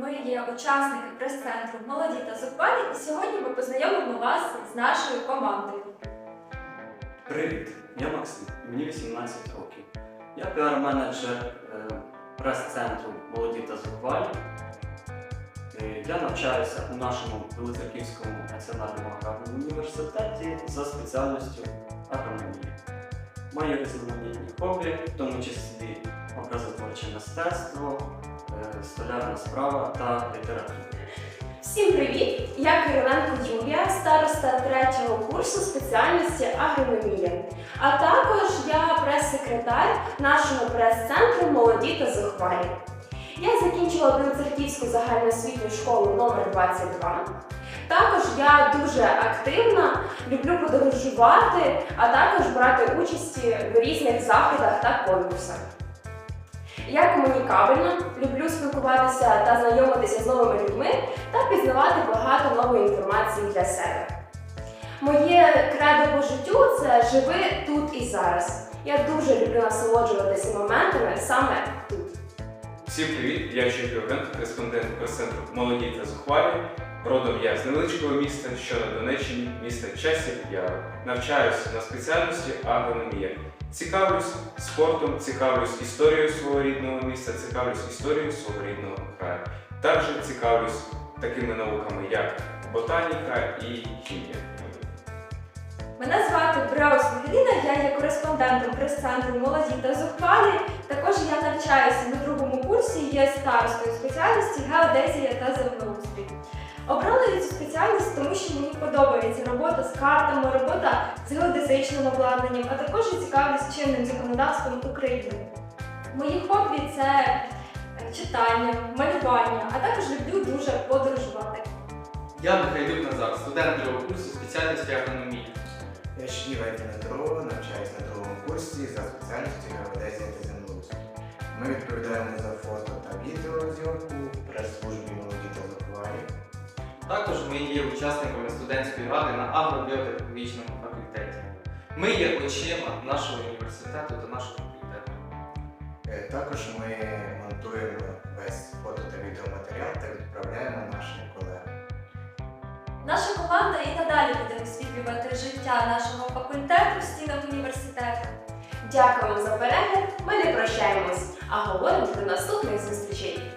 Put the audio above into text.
Ми є учасники прес-центру Молоді та зухвалі, і сьогодні ми познайомимо вас з нашою командою. Привіт, я Максим, мені 18 років. Я піар-менеджер е, прес-центру Молоді та зухвалі. Е, Я навчаюся у нашому Білоцерківському національному аграрному університеті за спеціальністю агрономії. Мої різноманітні хобі, в тому числі образотворче мистецтво, столярна справа та література. Всім привіт! Я Кириленко Юлія, староста третього курсу спеціальності агрономія. А також я прес-секретар нашого прес-центру Молоді та зухвалі. Я закінчила Білоцерківську загальноосвітню школу номер 22 Також я дуже активна, люблю подорожувати, а також брати участь в різних заходах та конкурсах. Я комунікабельна, люблю спілкуватися та знайомитися з новими людьми та пізнавати багато нової інформації для себе. Моє кредо по життю це живи тут і зараз. Я дуже люблю насолоджуватися моментами саме тут. Всім привіт! Я Євген, кореспондент прес-центру Молоді та зухвалі. Родом я з невеличкого міста, що на Донеччині, міста Часів Яру. Навчаюся на спеціальності агрономія. Цікавлюсь спортом, цікавлюсь історією свого рідного міста, цікавлюсь історією свого рідного краю. Також цікавлюсь такими науками, як ботаніка і хімія. Мене звати Браус Ангеліна, я є кореспондентом прес-центру Молоді та зухвалі. Також я навчаюся на другому курсі, є старостою спеціальності геодезія та землеустрій. Обрала я цю спеціальність, тому що мені подобається робота з картами, робота з геодезичним обладнанням, а також я цікавлюсь чинним законодавством України. Мої хобі це е, читання, малювання, а також люблю дуже подорожувати. Я Михайлюк Назар, студент другого курсу спеціальності агрономії. Я Шніва Дмитро, навчаюсь на другому курсі за спеціальністю геодезія та землеустрій. Ми відповідаємо за фото та відеозйомку в прес-службі молоді та захвалі. Також ми є учасниками студентської ради на агробіотехнологічному факультеті. Ми є очима нашого університету та нашого факультету. Е, Також ми монтуємо весь фото та відеоматеріал та відправляємо нашим колегам. Наша команда і надалі буде висвітлювати життя нашого факультету в стінах університету. Дякуємо за перегляд. Ми не прощаємось, а говоримо до наступних зустрічей.